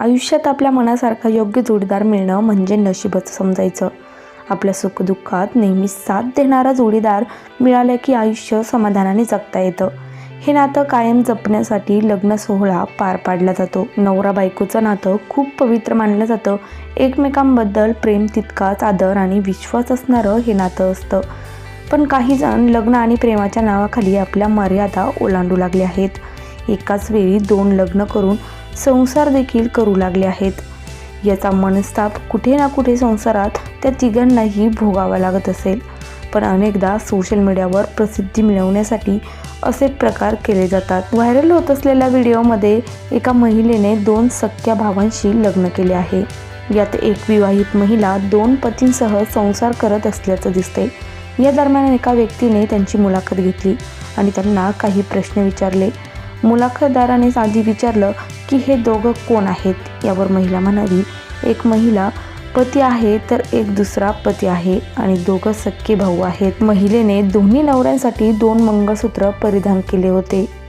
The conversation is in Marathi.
आयुष्यात आपल्या मनासारखा योग्य जोडीदार मिळणं म्हणजे नशीबच समजायचं. आपल्या सुखदुःखात नेहमी साथ देणारा जोडीदार मिळाला की आयुष्य समाधानाने जगता येतं. हे नातं कायम जपण्यासाठी लग्न सोहळा पार पाडला जातो. नवरा बायकोचं नातं खूप पवित्र मानलं जातं. एकमेकांबद्दल प्रेम तितकाच आदर आणि विश्वास असणारं हे नातं असतं. पण काही जण लग्न आणि प्रेमाच्या नावाखाली आपल्या मर्यादा ओलांडू लागले आहेत. एकाच वेळी दोन लग्न करून संसार देखील करू लागले आहेत. याचा मनस्ताप कुठे ना कुठे संसारात त्या तिघांनाही भोगावा लागत असेल. पण अनेकदा सोशल मीडियावर प्रसिद्धी मिळवण्यासाठी असे प्रकार केले जातात. व्हायरल होत असलेल्या व्हिडिओमध्ये एका महिलेने दोन सख्या भावांशी लग्न केले आहे. यात एक विवाहित महिला दोन पतींसह संसार करत असल्याचं दिसते या दरम्यान एका व्यक्तीने त्यांची मुलाखत घेतली आणि त्यांना काही प्रश्न विचारले. मुलाखतदाराने आधी विचारलं की हे दोघं कोण आहेत? यावर महिला म्हणाली एक महिला पती आहे तर एक दुसरा पती आहे आणि दोघं सख्खे भाऊ आहेत. महिलेने दोन्ही नवऱ्यांसाठी दोन मंगळसूत्र परिधान केले होते.